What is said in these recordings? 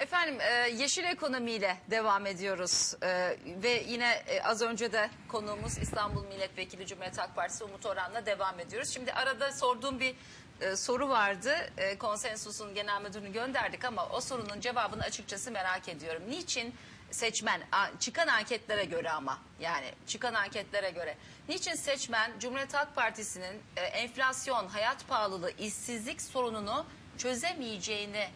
Efendim e, yeşil ekonomiyle devam ediyoruz E, ve yine e, az önce de konuğumuz İstanbul Milletvekili Cumhuriyet Halk Partisi Umut Orhan'la devam ediyoruz. Şimdi arada sorduğum bir soru vardı. Konsensusun genel müdürünü gönderdik ama o sorunun cevabını açıkçası merak ediyorum. Niçin seçmen çıkan anketlere göre ama yani çıkan anketlere göre niçin seçmen Cumhuriyet Halk Partisi'nin enflasyon, hayat pahalılığı, işsizlik sorununu çözemeyeceğini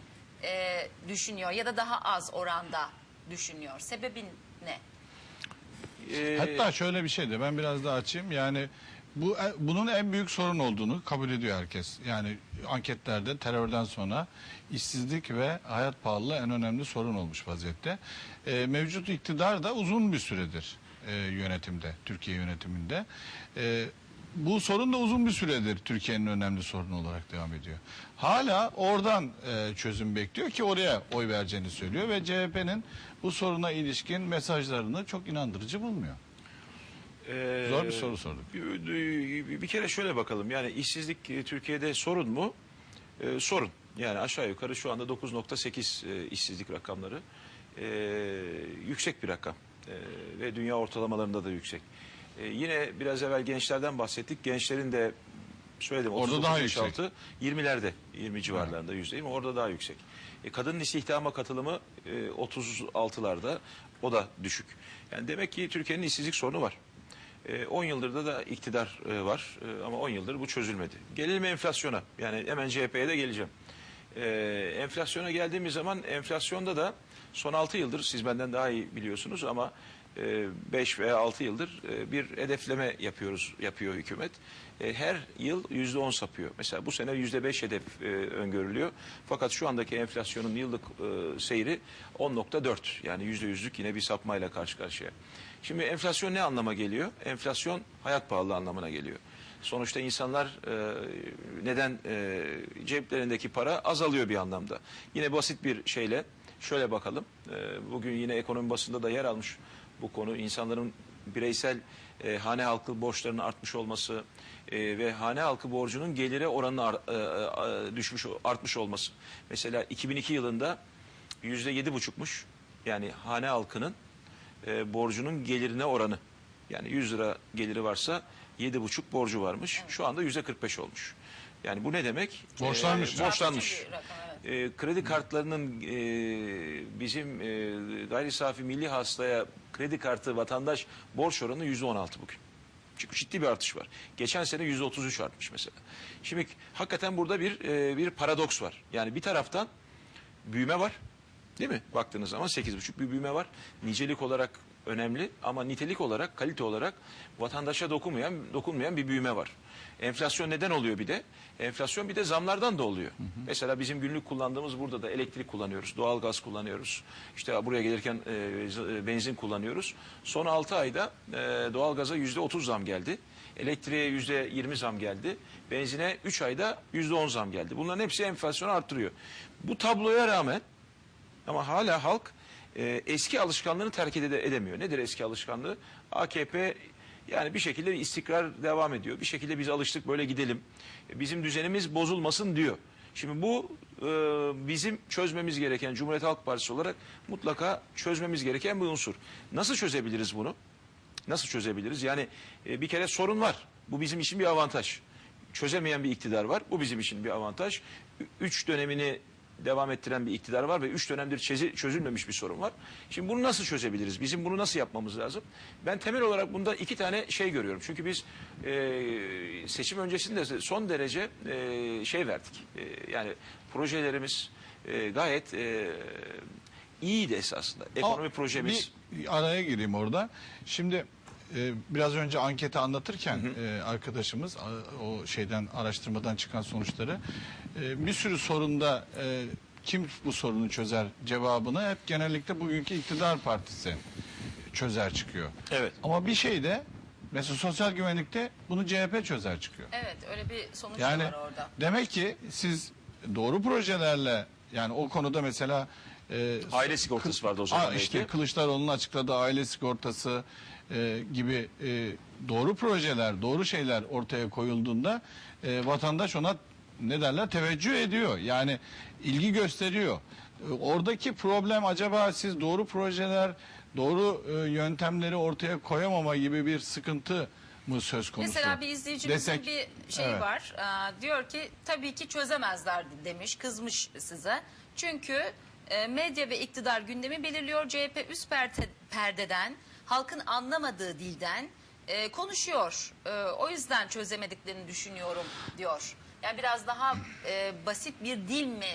e, düşünüyor ya da daha az oranda düşünüyor. Sebebin ne? Ee, Hatta şöyle bir şey de ben biraz daha açayım. Yani bu bunun en büyük sorun olduğunu kabul ediyor herkes. Yani anketlerde terörden sonra işsizlik ve hayat pahalılığı en önemli sorun olmuş vaziyette. Ee, mevcut iktidar da uzun bir süredir e, yönetimde, Türkiye yönetiminde. Ee, bu sorun da uzun bir süredir Türkiye'nin önemli sorunu olarak devam ediyor. Hala oradan e, çözüm bekliyor ki oraya oy vereceğini söylüyor ve CHP'nin bu soruna ilişkin mesajlarını çok inandırıcı bulmuyor. Ee, Zor bir soru sorduk. Bir, bir kere şöyle bakalım. Yani işsizlik e, Türkiye'de sorun mu? Ee, sorun. Yani aşağı yukarı şu anda 9.8 e, işsizlik rakamları. Ee, yüksek bir rakam. Ee, ve dünya ortalamalarında da yüksek. Ee, yine biraz evvel gençlerden bahsettik. Gençlerin de söyledim Orada 39 daha yaş yüksek. altı 20'lerde 20 civarlarında yüzde mi? Orada daha yüksek. E, kadının istihdama katılımı e, 36'larda o da düşük. Yani demek ki Türkiye'nin işsizlik sorunu var. E, 10 yıldır da iktidar e, var E, ama 10 yıldır bu çözülmedi. Gelelim enflasyona. Yani hemen CHP'ye de geleceğim. E, enflasyona geldiğimiz zaman enflasyonda da son 6 yıldır siz benden daha iyi biliyorsunuz ama 5 veya 6 yıldır e, bir hedefleme yapıyoruz yapıyor hükümet. E, Her yıl %10 sapıyor. Mesela bu sene %5 hedef e, öngörülüyor. Fakat şu andaki enflasyonun yıllık seyri 10.4 yani %100'lük yine bir sapmayla karşı karşıya. Şimdi enflasyon ne anlama geliyor? Enflasyon hayat pahalılığı anlamına geliyor. Sonuçta insanlar e, neden e, ceplerindeki para azalıyor bir anlamda. Yine basit bir şeyle şöyle bakalım. E, bugün yine ekonomi basında da yer almış bu konu. İnsanların bireysel e, hane halkı borçlarının artmış olması e, ve hane halkı borcunun gelire oranı ar- e, e, düşmüş artmış olması. Mesela 2002 yılında yüzde yedi buçukmuş. Yani hane halkının e, borcunun gelirine oranı. Yani 100 lira geliri varsa yedi buçuk borcu varmış. Şu anda yüzde 45 olmuş. Yani bu ne demek? Borçlanmış. E, borçlanmış. E, kredi kartlarının e, bizim e, gayri safi milli hastaya kredi kartı vatandaş borç oranı yüzde on altı bugün. Çünkü ciddi bir artış var. Geçen sene yüzde otuz üç artmış mesela. Şimdi hakikaten burada bir e, bir paradoks var. Yani bir taraftan büyüme var. Değil mi? Baktığınız zaman 8,5 bir büyüme var. Nicelik olarak önemli ama nitelik olarak, kalite olarak vatandaşa dokunmayan, dokunmayan bir büyüme var. Enflasyon neden oluyor bir de? Enflasyon bir de zamlardan da oluyor. Mesela bizim günlük kullandığımız burada da elektrik kullanıyoruz, doğalgaz kullanıyoruz. İşte buraya gelirken e, e, benzin kullanıyoruz. Son 6 ayda e, doğalgaza %30 zam geldi. Elektriğe %20 zam geldi. Benzine 3 ayda %10 zam geldi. Bunların hepsi enflasyonu arttırıyor. Bu tabloya rağmen ama hala halk e, eski alışkanlığını terk ede- edemiyor. Nedir eski alışkanlığı? AKP yani bir şekilde bir istikrar devam ediyor. Bir şekilde biz alıştık böyle gidelim. E, Bizim düzenimiz bozulmasın diyor. Şimdi bu e, bizim çözmemiz gereken Cumhuriyet Halk Partisi olarak mutlaka çözmemiz gereken bir unsur. Nasıl çözebiliriz bunu? Nasıl çözebiliriz? Yani e, bir kere sorun var. Bu bizim için bir avantaj. Çözemeyen bir iktidar var. Bu bizim için bir avantaj. Üç dönemini devam ettiren bir iktidar var ve üç dönemdir çöze- çözülmemiş bir sorun var. Şimdi bunu nasıl çözebiliriz? Bizim bunu nasıl yapmamız lazım? Ben temel olarak bunda iki tane şey görüyorum. Çünkü biz e, seçim öncesinde son derece e, şey verdik. E, yani projelerimiz e, gayet e, iyiydi esasında. Ekonomi Ama projemiz. Bir araya gireyim orada. Şimdi e, biraz önce anketi anlatırken e, arkadaşımız o şeyden araştırmadan çıkan sonuçları e, bir sürü sorunda e, kim bu sorunu çözer cevabını hep genellikle bugünkü iktidar partisi çözer çıkıyor. Evet. Ama bir şey de mesela sosyal güvenlikte bunu CHP çözer çıkıyor. Evet öyle bir sonuç Yani var orada. demek ki siz doğru projelerle yani o konuda mesela e, Aile sigortası vardı o zaman Aa, işte belki. Kılıçdaroğlu'nun açıkladığı aile sigortası e, gibi e, doğru projeler, doğru şeyler ortaya koyulduğunda e, vatandaş ona ne derler teveccüh ediyor. Yani ilgi gösteriyor. E, Oradaki problem acaba siz doğru projeler, doğru e, yöntemleri ortaya koyamama gibi bir sıkıntı mı söz konusu? Mesela bir izleyicimizin Desek- bir şey Evet. var. Ee, diyor ki tabii ki çözemezler demiş, kızmış size. Çünkü e, medya ve iktidar gündemi belirliyor. CHP üst perde- perdeden, halkın anlamadığı dilden e, konuşuyor. E, o yüzden çözemediklerini düşünüyorum diyor. Yani biraz daha e, basit bir dil mi?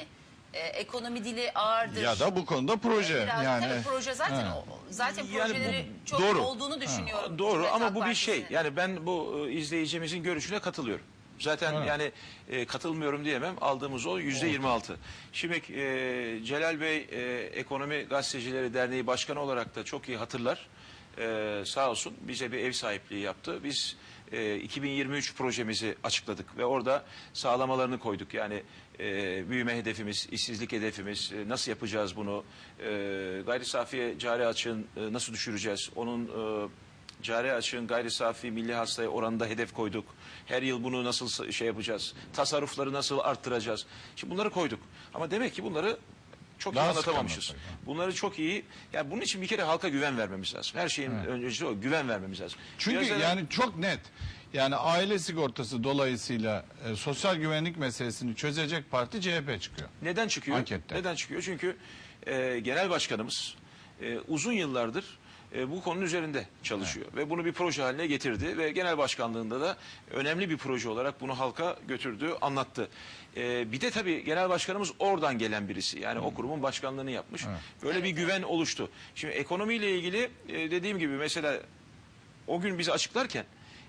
E, ekonomi dili ağırdır. Ya da bu konuda proje Biraz, yani. tabii proje zaten Ha. o- zaten Yani bu projeleri çok doğru. olduğunu düşünüyorum. Doğru Cumhuriyet ama Halk bu bir şey. Partisi'nin. Yani ben bu e, izleyicimizin görüşüne katılıyorum. Zaten Evet. yani e, katılmıyorum diyemem. Aldığımız o yüzde 26. Şimdi e, Celal Bey e, Ekonomi Gazetecileri Derneği Başkanı olarak da çok iyi hatırlar. E, sağ olsun bize bir ev sahipliği yaptı. Biz e, 2023 projemizi açıkladık ve orada sağlamalarını koyduk. Yani e, büyüme hedefimiz, işsizlik hedefimiz, e, nasıl yapacağız bunu, e, gayri safiye cari açığın e, nasıl düşüreceğiz, onun e, cari açığın gayri safi milli hastaya oranında hedef koyduk. Her yıl bunu nasıl şey yapacağız, tasarrufları nasıl arttıracağız. Şimdi bunları koyduk. Ama demek ki bunları çok Daha iyi anlatamamışız. Bunları çok iyi, yani bunun için bir kere halka güven vermemiz lazım. Her şeyin öncesi o, güven vermemiz lazım. Çünkü Biraz yani çok net. Yani aile sigortası dolayısıyla e, sosyal güvenlik meselesini çözecek parti CHP çıkıyor. Neden çıkıyor? Ankette. Neden çıkıyor? Çünkü e, genel başkanımız e, uzun yıllardır e, bu konunun üzerinde çalışıyor ve bunu bir proje haline getirdi ve genel başkanlığında da önemli bir proje olarak bunu halka götürdü, anlattı. E, bir de tabii genel başkanımız oradan gelen birisi. Yani o kurumun başkanlığını yapmış. Böyle bir güven oluştu. Şimdi ekonomiyle ilgili e, dediğim gibi mesela o gün bizi açıklarken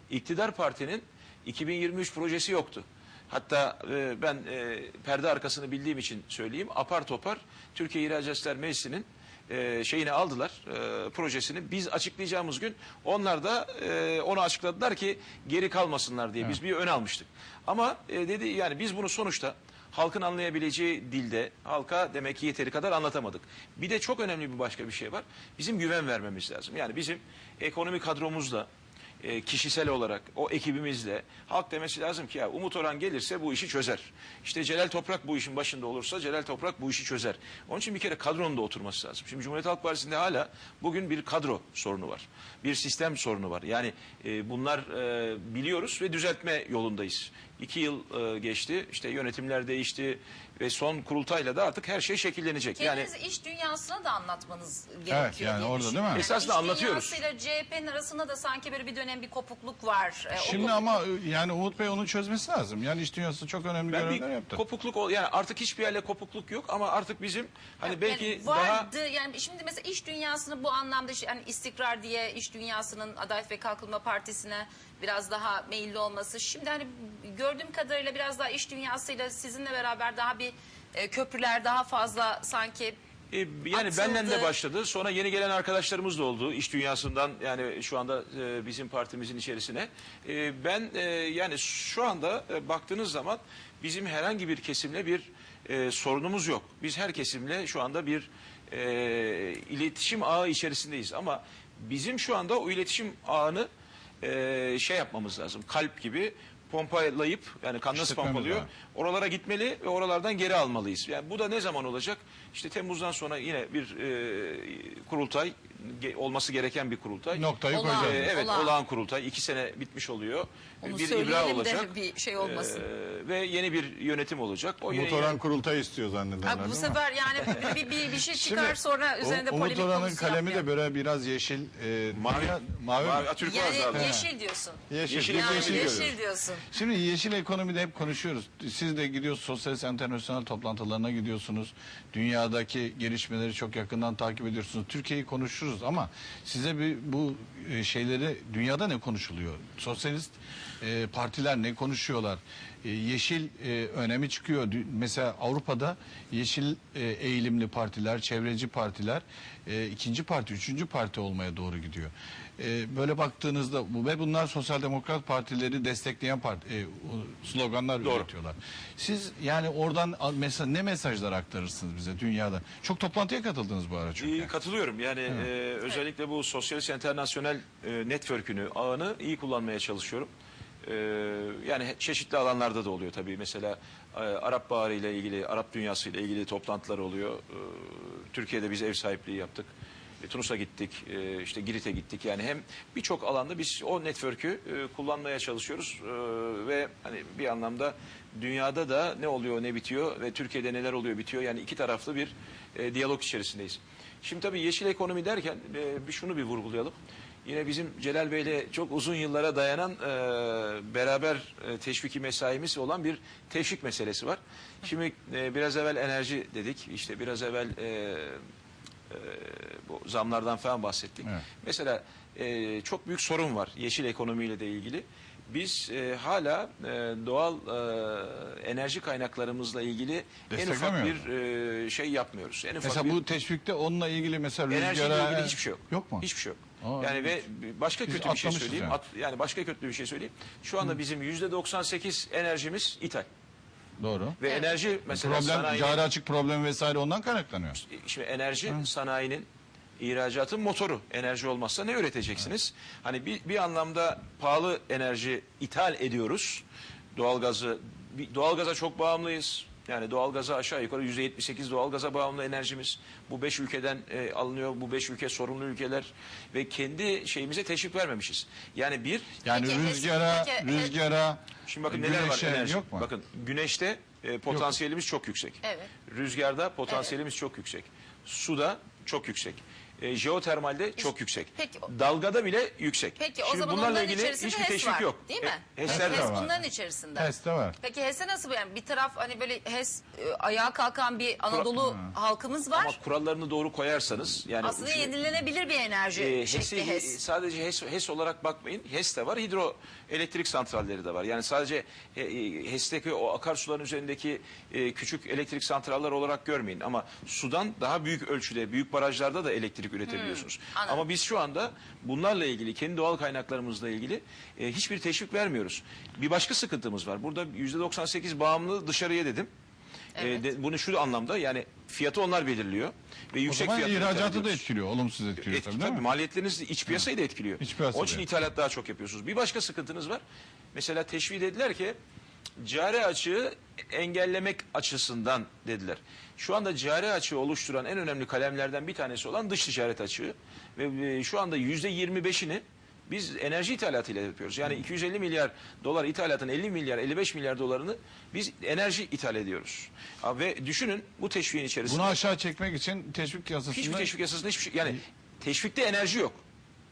iktidar partinin 2023 projesi yoktu. Hatta e, ben e, perde arkasını bildiğim için söyleyeyim. Apar topar Türkiye İhracatçılar Meclisi'nin e, şeyini aldılar e, projesini. Biz açıklayacağımız gün onlar da e, onu açıkladılar ki geri kalmasınlar diye biz bir ön almıştık. Ama e, dedi yani biz bunu sonuçta halkın anlayabileceği dilde halka demek ki yeteri kadar anlatamadık. Bir de çok önemli bir başka bir şey var. Bizim güven vermemiz lazım. Yani bizim ekonomi kadromuzla e, kişisel olarak o ekibimizle halk demesi lazım ki ya Umut Orhan gelirse bu işi çözer. İşte Celal Toprak bu işin başında olursa Celal Toprak bu işi çözer. Onun için bir kere kadronun da oturması lazım. Şimdi Cumhuriyet Halk Partisi'nde hala bugün bir kadro sorunu var. Bir sistem sorunu var. Yani e, bunlar e, biliyoruz ve düzeltme yolundayız. İki yıl e, geçti. İşte yönetimler değişti ve son kurultayla da artık her şey şekillenecek. Yani Kendinizi iş dünyasına da anlatmanız gerekiyor. yani diye orada değil mi? Esasında iş anlatıyoruz. dünyasıyla CHP'nin arasında da sanki böyle bir dönem bir kopukluk var. O Şimdi kopukluk- ama e, yani Umut Bey onu çözmesi lazım. Yani iş dünyası çok önemli ben görevler bir yaptı. kopukluk ol- yani artık hiçbir yerle kopukluk yok ama artık bizim hani belki yani daha vardı yani şimdi mesela iş dünyasını bu anlamda hani istikrar diye iş dünyasının Adalet ve Kalkınma Partisi'ne biraz daha meyilli olması. Şimdi hani gördüğüm kadarıyla biraz daha iş dünyasıyla sizinle beraber daha bir e, köprüler daha fazla sanki E, yani Atıldı. benden de başladı. Sonra yeni gelen arkadaşlarımız da oldu. iş dünyasından yani şu anda e, bizim partimizin içerisine. E, ben e, yani şu anda e, baktığınız zaman bizim herhangi bir kesimle bir e, sorunumuz yok. Biz her kesimle şu anda bir e, iletişim ağı içerisindeyiz. Ama bizim şu anda o iletişim ağını e, şey yapmamız lazım. Kalp gibi pompalayıp yani kan nasıl İşletmemiz pompalıyor? lazım. Oralara gitmeli ve oralardan geri almalıyız. Yani bu da ne zaman olacak? İşte Temmuz'dan sonra yine bir e, kurultay ge- olması gereken bir kurultay. Noktayı Olağan. E, koyacağız. evet Olağan. olağan kurultay. iki sene bitmiş oluyor. Onu bir söyleyelim ibra de olacak. bir şey olmasın. E, ve yeni bir yönetim olacak. O yeni Umut Orhan kurultay istiyor zannederler Ha, bu değil mi? sefer yani bir, bir, bir şey çıkar Şimdi, sonra O- üzerinde Umut polemik Orhan'ın konusu kalemi de böyle biraz yeşil. E, Mavi. dünya- mavi, mi? Mavi, Türkuaz Yani yeşil diyorsun. Yeşil, Yeşil Yani yeşil yeşil, görüyoruz. diyorsun. Şimdi yeşil ekonomide hep konuşuyoruz. Siz de gidiyorsunuz sosyalist internasyonel toplantılarına gidiyorsunuz. Dünyadaki gelişmeleri çok yakından takip ediyorsunuz. Türkiye'yi konuşuruz ama size bir bu e, şeyleri dünyada ne konuşuluyor? Sosyalist e, partiler ne konuşuyorlar? E, yeşil e, önemi çıkıyor. Mesela Avrupa'da yeşil e, eğilimli partiler, çevreci partiler e, ikinci parti, üçüncü parti olmaya doğru gidiyor. E, böyle baktığınızda bu ve bunlar sosyal demokrat partileri destekleyen parti, e, sloganlar Doğru. üretiyorlar. Siz yani oradan al- mesela ne mesajlar aktarırsınız bize dünyada? Çok toplantıya katıldınız bu ara çünkü. İyi katılıyorum. Yani e, özellikle bu Sosyalist Internasyonel e, Network'ünü, ağını iyi kullanmaya çalışıyorum. Ee, yani çeşitli alanlarda da oluyor tabii. Mesela e, Arap Baharı ile ilgili, Arap dünyası ile ilgili toplantılar oluyor. Ee, Türkiye'de biz ev sahipliği yaptık. E, Tunus'a gittik, e, işte Girit'e gittik. Yani hem birçok alanda biz o network'ü e, kullanmaya çalışıyoruz E, ve hani bir anlamda dünyada da ne oluyor, ne bitiyor ve Türkiye'de neler oluyor, bitiyor. Yani iki taraflı bir diyalog içerisindeyiz. Şimdi tabii yeşil ekonomi derken bir şunu bir vurgulayalım. Yine bizim Celal Bey'le çok uzun yıllara dayanan e, beraber e, teşviki mesaimiz olan bir teşvik meselesi var. Şimdi e, biraz evvel enerji dedik, işte biraz evvel e, e, bu zamlardan falan bahsettik. Evet. Mesela e, çok büyük sorun var yeşil ekonomiyle de ilgili. Biz e, hala e, doğal e, enerji kaynaklarımızla ilgili en ufak bir e, şey yapmıyoruz. En ufak Mesela bir bu teşvikte onunla ilgili mesela enerjiyle ilgili hiçbir şey yok. Yok mu? Hiçbir şey yok. Aa, yani ve başka Biz kötü bir şey atlamışız söyleyeyim. yani. At- yani başka kötü bir şey söyleyeyim. Şu anda bizim yüzde 98 enerjimiz ithal. Doğru. Ve enerji mesela Problem, sanayinin- cari açık problem vesaire ondan kaynaklanıyor. Şimdi enerji sanayinin ihracatın motoru. Enerji olmazsa ne üreteceksiniz? Hani bir, bir anlamda pahalı enerji ithal ediyoruz. Doğalgazı bir- doğalgaza çok bağımlıyız. Yani doğalgaza aşağı yukarı yüzde 78 doğalgaza bağımlı enerjimiz. Bu beş ülkeden e, alınıyor. Bu beş ülke sorunlu ülkeler ve kendi şeyimize teşvik vermemişiz. Yani bir Yani Peki, rüzgara, peki, rüzgara, Şimdi bakın neler var güneşe enerji. yok mu? Bakın güneşte e, potansiyelimiz çok yüksek. Evet. Rüzgarda potansiyelimiz çok yüksek. Suda çok yüksek. E, jeotermalde çok yüksek. Peki o- Dalgada bile yüksek. Peki o Şimdi zaman bunlarla onların ilgili içerisinde hiçbir HES teşvik var yok. değil mi? E, HES'ler de HES var. bunların içerisinde. Teste var. Peki HES'e nasıl bu? yani bir taraf hani böyle HES e, ayağa kalkan bir Anadolu halkımız var. Ama kurallarını doğru koyarsanız yani Aslında şu- yenilenebilir bir enerji e, şekli HES'i HES. sadece HES, HES olarak bakmayın. HES de var, hidro elektrik santralleri de var. Yani sadece e, e, HES'teki o akarsuların üzerindeki e, küçük elektrik santraller olarak görmeyin. Ama sudan daha büyük ölçüde, büyük barajlarda da elektrik üretebiliyorsunuz. Hmm, anladım. Ama biz şu anda bunlarla ilgili, kendi doğal kaynaklarımızla ilgili e, hiçbir teşvik vermiyoruz. Bir başka sıkıntımız var. Burada %98 bağımlı dışarıya dedim. E, Evet. de- bunu şu anlamda yani fiyatı onlar belirliyor ve O yüksek zaman ihracatı da etkiliyor, olumsuz etkiliyor Etki, tabii tabii, değil mi? maliyetleriniz iç piyasayı da etkiliyor. İç piyasayı Onun için ithalat daha çok yapıyorsunuz. Bir başka sıkıntınız var. Mesela teşvik dediler ki cari açığı engellemek açısından dediler. Şu anda cari açığı oluşturan en önemli kalemlerden bir tanesi olan dış ticaret açığı. Ve e, şu anda yüzde 25'ini biz enerji ithalatıyla yapıyoruz. Yani 250 milyar dolar ithalatın 50 milyar 55 milyar dolarını biz enerji ithal ediyoruz. Ha, Ve düşünün bu teşviğin içerisinde Bunu aşağı çekmek için teşvik yasasında... hiçbir teşvik yasasında hiçbir şey yani teşvikte enerji yok.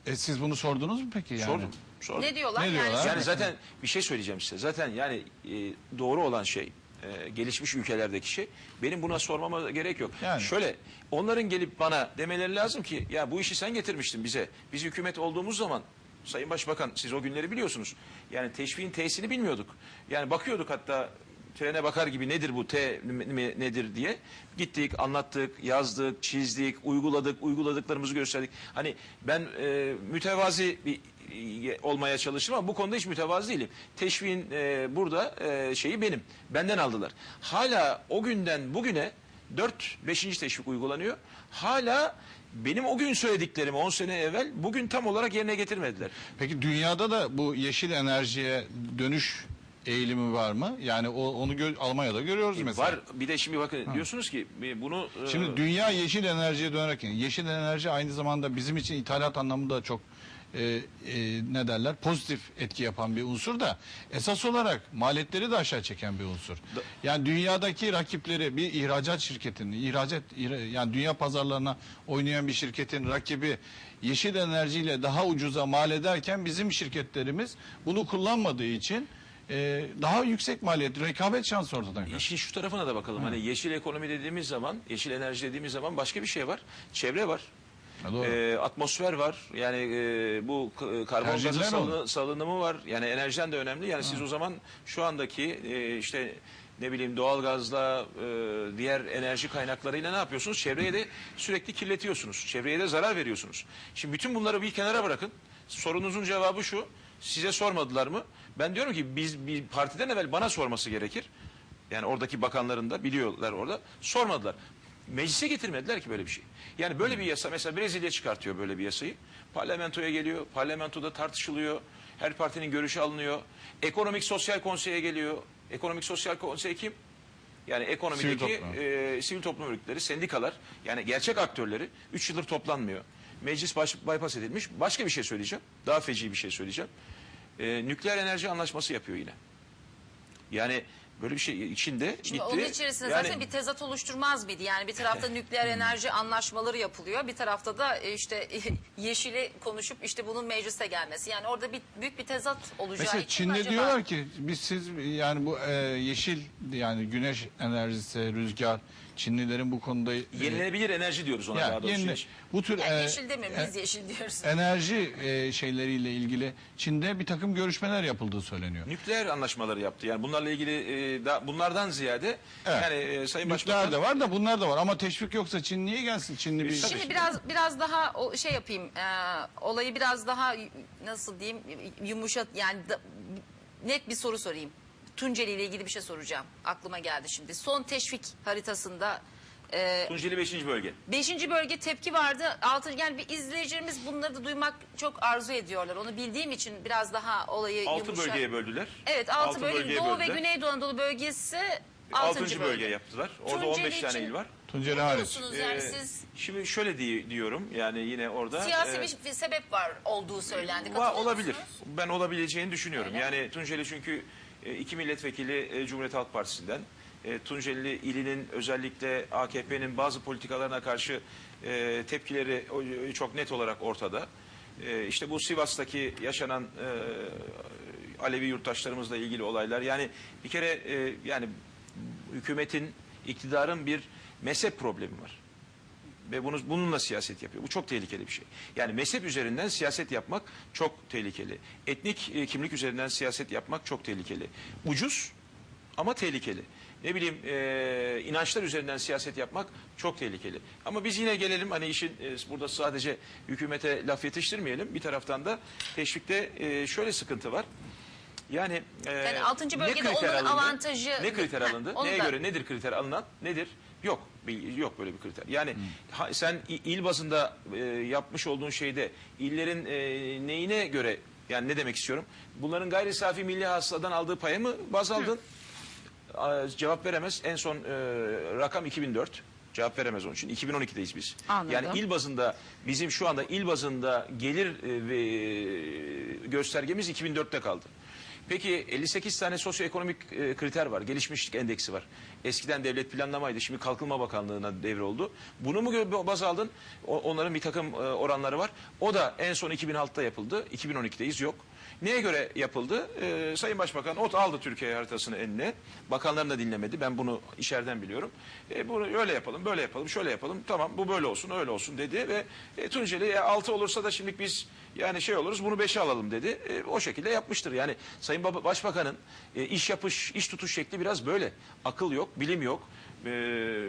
E, siz bunu sordunuz mu peki? Yani? Sordum. Sordum. Ne diyorlar? Ne yani diyorlar? Yani zaten bir şey söyleyeceğim size. Zaten yani e, doğru olan şey e, gelişmiş ülkelerdeki şey. Benim buna sormama gerek yok. Yani. Şöyle onların gelip bana demeleri lazım ki ya bu işi sen getirmiştin bize. Biz hükümet olduğumuz zaman Sayın Başbakan siz o günleri biliyorsunuz. Yani teşviğin T'sini bilmiyorduk. Yani bakıyorduk hatta trene bakar gibi nedir bu T nedir diye. Gittik, anlattık, yazdık, çizdik, uyguladık, uyguladıklarımızı gösterdik. Hani ben e, mütevazi bir e, olmaya çalışırım ama bu konuda hiç mütevazı değilim. Teşviğin e, burada e, şeyi benim. Benden aldılar. Hala o günden bugüne 4-5. teşvik uygulanıyor. Hala benim o gün söylediklerimi 10 sene evvel bugün tam olarak yerine getirmediler. Peki dünyada da bu yeşil enerjiye dönüş eğilimi var mı? Yani o, onu gö- Almanya'da görüyoruz mesela. Var bir de şimdi bakın diyorsunuz ki e, bunu e, Şimdi dünya yeşil enerjiye dönerken yeşil enerji aynı zamanda bizim için ithalat anlamında çok e, e, ne derler pozitif etki yapan bir unsur da esas olarak maliyetleri de aşağı çeken bir unsur. Yani dünyadaki rakipleri bir ihracat şirketinin ihracat ihra- yani dünya pazarlarına oynayan bir şirketin rakibi yeşil enerjiyle daha ucuza mal ederken bizim şirketlerimiz bunu kullanmadığı için e, daha yüksek maliyet rekabet şansı ortadan kalkıyor. İşin şu tarafına da bakalım. Hani yeşil ekonomi dediğimiz zaman, yeşil enerji dediğimiz zaman başka bir şey var. Çevre var. Ha, doğru. Ee, atmosfer var. Yani e, bu k- karbon gazı salını- salınımı var. Yani enerjiden de önemli. Yani siz o zaman şu andaki e, işte ne bileyim doğalgazla e, diğer enerji kaynaklarıyla ne yapıyorsunuz? Çevreye de sürekli kirletiyorsunuz. Çevreye de zarar veriyorsunuz. Şimdi bütün bunları bir kenara bırakın. Sorunuzun cevabı şu. Size sormadılar mı? Ben diyorum ki biz bir partiden evvel bana sorması gerekir. Yani oradaki bakanların da biliyorlar orada. Sormadılar. Meclise getirmediler ki böyle bir şey. Yani böyle bir yasa mesela Brezilya çıkartıyor böyle bir yasayı. Parlamentoya geliyor. Parlamentoda tartışılıyor. Her partinin görüşü alınıyor. Ekonomik Sosyal Konsey'e geliyor. Ekonomik Sosyal Konsey kim? Yani ekonomideki Sivil toplum. e, sivil toplum örgütleri, sendikalar yani gerçek aktörleri 3 yıldır toplanmıyor. Meclis baş, bypass edilmiş. Başka bir şey söyleyeceğim. Daha feci bir şey söyleyeceğim. E, nükleer enerji anlaşması yapıyor yine. Yani böyle bir şey içinde Şimdi gitti. onun içerisinde Yani- zaten bir tezat oluşturmaz mıydı? Yani bir tarafta nükleer enerji anlaşmaları yapılıyor. Bir tarafta da e, işte yeşili konuşup işte bunun meclise gelmesi. Yani orada bir büyük bir tezat olacağı Mesela için Çin'de acaba- diyorlar ki biz siz yani bu e, yeşil yani güneş enerjisi, rüzgar Çinlilerin bu konuda e, Yenilenebilir enerji diyoruz ona ya, daha doğrusu. yenile- bu tür Yani e, yeşil demiyorum e, biz yeşil diyoruz. enerji e, şeyleriyle ilgili Çin'de bir takım görüşmeler yapıldığı söyleniyor. Nükleer anlaşmaları yaptı. Yani bunlarla ilgili e, da, bunlardan ziyade Evet. yani e, Sayın Nükleer Başbakan de var da bunlar da var ama teşvik yoksa Çin niye gelsin? Çinli bir Tabii. Şimdi biraz biraz daha o şey yapayım. e, olayı biraz daha nasıl diyeyim yumuşat yani da- net bir soru sorayım. Tunceli ile ilgili bir şey soracağım. Aklıma geldi şimdi. Son teşvik haritasında e, Tunceli 5. bölge. Beşinci bölge tepki vardı. Altı, yani bir izleyicilerimiz bunları da duymak çok arzu ediyorlar. Onu bildiğim için biraz daha olayı 6 yumuşat. bölgeye böldüler. Evet altı, Altı bölge. bölgeye Doğu ve böldüler. Güneydoğu Anadolu bölgesi 6. altıncı bölge. bölge. yaptılar. Orada Tunceli 15 tane için- il var. Tunceli hariç. diyorsunuz yani Ee, siz? Şimdi şöyle diye, diyorum yani yine orada. Siyasi e, bir, sebep var olduğu söylendi. Va- Katılıyor olabilir. musunuz? Ben olabileceğini düşünüyorum. Öyle yani Tunceli çünkü e, iki milletvekili e, Cumhuriyet Halk Partisi'nden. E, Tunceli ilinin özellikle AKP'nin bazı politikalarına karşı e, tepkileri çok net olarak ortada. E, işte bu Sivas'taki yaşanan e, Alevi yurttaşlarımızla ilgili olaylar. Yani bir kere e, yani hükümetin, iktidarın bir mezhep problemi var ve bunu bununla siyaset yapıyor. Bu çok tehlikeli bir şey. Yani mezhep üzerinden siyaset yapmak çok tehlikeli. Etnik e, kimlik üzerinden siyaset yapmak çok tehlikeli. Ucuz ama tehlikeli. Ne bileyim e, inançlar üzerinden siyaset yapmak çok tehlikeli. Ama biz yine gelelim hani işin e, burada sadece hükümete laf yetiştirmeyelim. Bir taraftan da teşvikte e, şöyle sıkıntı var. Yani, e, Yani altıncı ne bölgede kriter onun alındı? avantajı- Ne kriter alındı? onu Neye da- göre nedir kriter alınan? Nedir? Yok. Bir- Yok böyle bir kriter. Yani ha- sen il bazında e, yapmış olduğun şeyde illerin e, neyine göre yani ne demek istiyorum? Bunların gayri safi milli hasıladan aldığı paya mı baz aldın? A- Cevap veremez. En son e, rakam 2004. Cevap veremez onun için. 2012'deyiz biz. Anladım. Yani il bazında bizim şu anda il bazında gelir e, ve göstergemiz 2004'te kaldı. Peki 58 tane sosyoekonomik e, kriter var. Gelişmişlik endeksi var. Eskiden devlet planlamaydı. Şimdi Kalkınma Bakanlığı'na devroldu. Bunu mu baz aldın? O- onların bir takım e, oranları var. O da en son 2006'da yapıldı. 2012'deyiz yok. Neye göre yapıldı? Ee, Sayın Başbakan ot aldı Türkiye haritasını eline. Bakanların da dinlemedi. Ben bunu içeriden biliyorum. E, bunu öyle yapalım, böyle yapalım, şöyle yapalım. Tamam bu böyle olsun, öyle olsun dedi ve e, Tunceli e, 6 olursa da şimdilik biz yani şey oluruz bunu 5'e alalım dedi. E, o şekilde yapmıştır. Yani Sayın Baba, Başbakan'ın e, iş yapış, iş tutuş şekli biraz böyle. Akıl yok, bilim yok, e,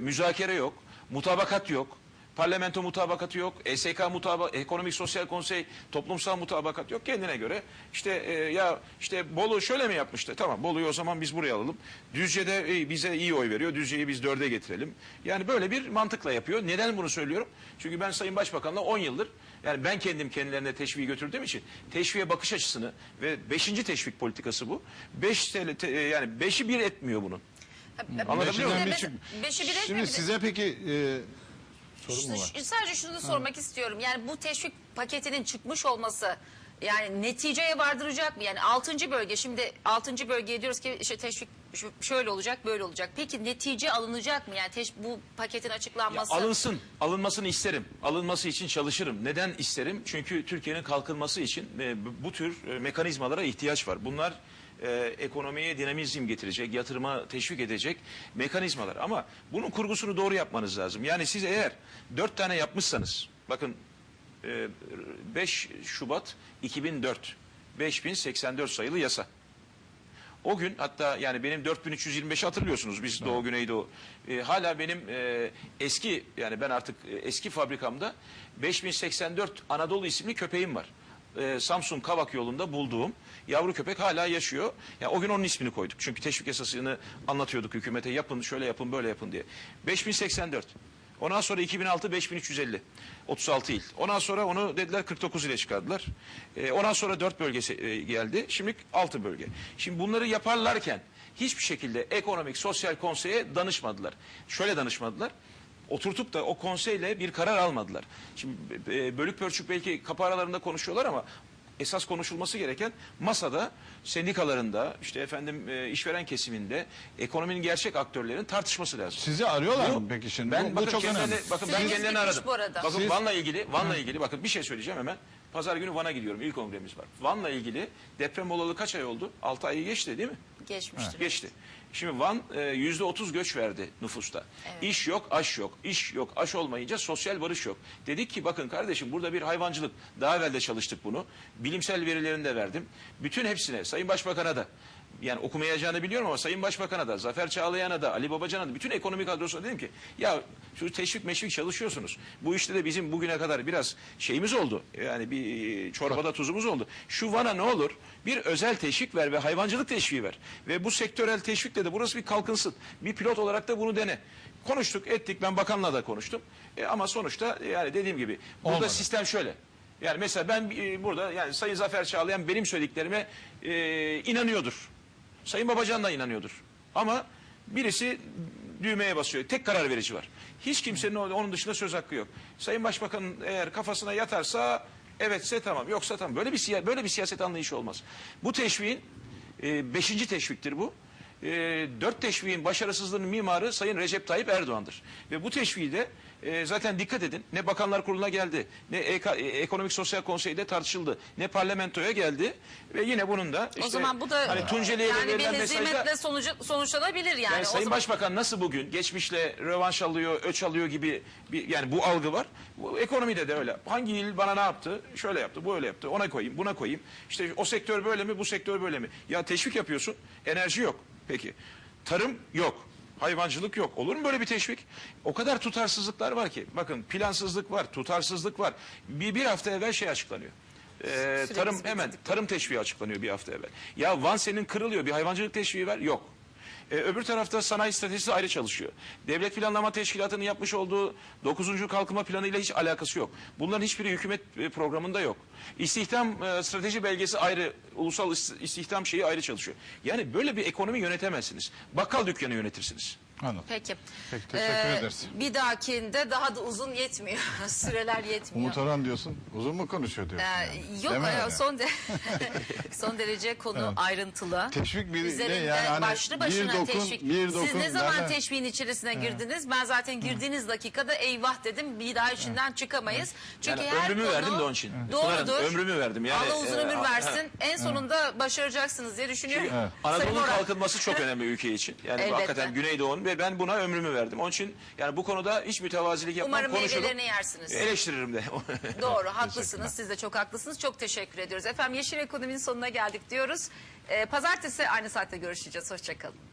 müzakere yok, mutabakat yok. Parlamento mutabakatı yok, ESK mutabak, ekonomik sosyal konsey toplumsal mutabakat yok kendine göre. İşte e, ya işte Bolu şöyle mi yapmıştı? Tamam Bolu'yu o zaman biz buraya alalım. Düzce'de e, bize iyi oy veriyor. Düzce'yi biz dörde getirelim. Yani böyle bir mantıkla yapıyor. Neden bunu söylüyorum? Çünkü ben Sayın Başbakan'la 10 yıldır yani ben kendim kendilerine teşviği götürdüğüm için teşviğe bakış açısını ve 5. teşvik politikası bu. 5 TL te- e, yani 5'i bir etmiyor bunun. Anlatabiliyor muyum? beşi bir etmiyor, Şimdi size peki e, sorum mu var? Sadece şunu da sormak istiyorum. Yani bu teşvik paketinin çıkmış olması yani neticeye vardıracak mı? Yani 6. bölge şimdi 6. bölgeye diyoruz ki işte teşvik şu- şöyle olacak böyle olacak. Peki netice alınacak mı? Yani teş, bu paketin Ya açıklanması. alınsın, alınmasını isterim. Alınması için çalışırım. Neden isterim? Çünkü Türkiye'nin kalkınması için e, bu- bu tür e, mekanizmalara ihtiyaç var. Bunlar e, ekonomiye dinamizm getirecek, yatırıma teşvik edecek mekanizmalar. Ama bunun kurgusunu doğru yapmanız lazım. Yani siz eğer dört tane yapmışsanız, bakın e, 5 Şubat 2004, 5084 sayılı yasa. O gün hatta yani benim 4325'i hatırlıyorsunuz biz Doğu Güneydoğu. Ee, hala benim e, eski yani ben artık e, eski fabrikamda 5084 Anadolu isimli köpeğim var. Ee, Samsun Kavak yolunda bulduğum yavru köpek hala yaşıyor. Ya o gün onun ismini koyduk. Çünkü teşvik yasasını anlatıyorduk hükümete yapın şöyle yapın böyle yapın diye. 5084. Ondan sonra 2006 5350. 36 il. Ondan sonra onu dediler 49 ile çıkardılar. E, ondan sonra 4 bölgesi e, geldi. Şimdi 6 bölge. Şimdi bunları yaparlarken hiçbir şekilde ekonomik sosyal konseye danışmadılar. Şöyle danışmadılar oturtup da o konseyle bir karar almadılar. Şimdi e, bölük pörçük belki kapı aralarında konuşuyorlar ama esas konuşulması gereken masada sendikalarında işte efendim e, işveren kesiminde ekonominin gerçek aktörlerin tartışması lazım. Sizi arıyorlar Bu- mı peki şimdi? Ben bu, bu bakın çok kendilerine- önemli. Bakın ben kendilerini bitmiş aradım. bu arada. Bakın Siz- Van'la ilgili, Van'la ilgili bakın bir şey söyleyeceğim hemen. Pazar günü Van'a gidiyorum. İlk kongremiz var. Van'la ilgili deprem olalı kaç ay oldu? 6 ayı geçti değil mi? Geçmiştir. Geçti. Şimdi Van e, yüzde otuz göç verdi nüfusta. İş yok, aş yok. İş yok, aş olmayınca sosyal barış yok. Dedik ki bakın kardeşim burada bir hayvancılık. Daha evvel de çalıştık bunu. Bilimsel verilerini de verdim. Bütün hepsine, Sayın Başbakan'a da yani okumayacağını biliyorum ama Sayın Başbakan'a da, Zafer Çağlayan'a da, Ali Babacan'a da, bütün ekonomik kadrosuna dedim ki ya şu teşvik meşvik çalışıyorsunuz. Bu işte de bizim bugüne kadar biraz şeyimiz oldu. Yani bir e, çorbada tuzumuz oldu. Şu Van'a ne olur? Bir özel teşvik ver ve hayvancılık teşviği ver. Ve bu sektörel teşvikle de burası bir kalkınsın. Bir pilot olarak da bunu dene. Konuştuk, ettik. Ben bakanla da konuştum. E, ama sonuçta e, yani dediğim gibi burada Olmadı. sistem şöyle. Yani mesela ben e, burada yani Sayın Zafer Çağlayan benim söylediklerime e, inanıyordur. Sayın Babacan da inanıyordur. Ama birisi düğmeye basıyor. Tek karar verici var. Hiç kimsenin onun dışında söz hakkı yok. Sayın Başbakanın eğer kafasına yatarsa evetse tamam. Yoksa tamam. Böyle bir siya- böyle bir siyaset anlayışı olmaz. Bu teşviğin e, beşinci teşviktir bu. E, dört teşviğin başarısızlığının mimarı Sayın Recep Tayyip Erdoğan'dır. Ve bu teşviği de e, zaten dikkat edin ne Bakanlar Kurulu'na geldi ne EK, e, Ekonomik Sosyal Konsey'de tartışıldı ne parlamentoya geldi ve yine bunun da işte o zaman bu da hani Tunceli'ye yani bir verilen hezimetle mesajda sonucu, sonuçlanabilir yani. yani Sayın zaman- Başbakan nasıl bugün geçmişle rövanş alıyor, öç alıyor gibi bir yani bu algı var. Bu ekonomide de öyle. Hangi il bana ne yaptı? Şöyle yaptı, böyle yaptı. Ona koyayım, buna koyayım. İşte o sektör böyle mi, bu sektör böyle mi? Ya teşvik yapıyorsun, enerji yok. Peki. Tarım yok. Hayvancılık yok. Olur mu böyle bir teşvik? O kadar tutarsızlıklar var ki. Bakın plansızlık var, tutarsızlık var. Bir, bir hafta evvel şey açıklanıyor. Ee, tarım hemen tarım teşviği açıklanıyor bir hafta evvel. Ya Van senin kırılıyor bir hayvancılık teşviği ver yok. Ee, öbür tarafta sanayi stratejisi ayrı çalışıyor. Devlet Planlama Teşkilatı'nın yapmış olduğu 9. kalkınma planı ile hiç alakası yok. Bunların hiçbiri hükümet e, programında yok. İstihdam e, strateji belgesi ayrı, ulusal is- istihdam şeyi ayrı çalışıyor. Yani böyle bir ekonomi yönetemezsiniz. Bakkal dükkanı yönetirsiniz. Anladım. Peki. Peki, teşekkür Ee, ederiz. Bir dahakinde daha da uzun yetmiyor. Süreler yetmiyor. Umut Orhan diyorsun. Uzun mu konuşuyor diyorsun? Ee, yani. yok Deme e, yani. son de son derece konu ayrıntılı. Teşvik bir de Üzerinden yani hani başlı bir başına dokun, teşvik. bir Siz dokun ne zaman derler. teşviğin içerisine girdiniz? Ben zaten girdiğiniz dakikada eyvah dedim. Bir daha içinden çıkamayız. Çünkü Yani her ömrümü konu verdim de onun için. Doğrudur. Pınar Hanım, ömrümü verdim. Yani, Allah uzun e, ömür ha- versin. En sonunda başaracaksınız diye düşünüyorum. Sayın Anadolu'nun Orhan. kalkınması çok önemli ülke için. Yani bu Elbette. hakikaten Güneydoğu'nun ve ben buna ömrümü verdim. Onun için yani bu konuda hiç mütevazilik yapmam, Umarım konuşurum. meyvelerini yersiniz. Eleştiririm de. Doğru haklısınız. Siz de çok haklısınız. Çok teşekkür ediyoruz. Efendim Yeşil Ekonomi'nin sonuna geldik diyoruz. Ee, pazartesi aynı saatte görüşeceğiz. Hoşçakalın.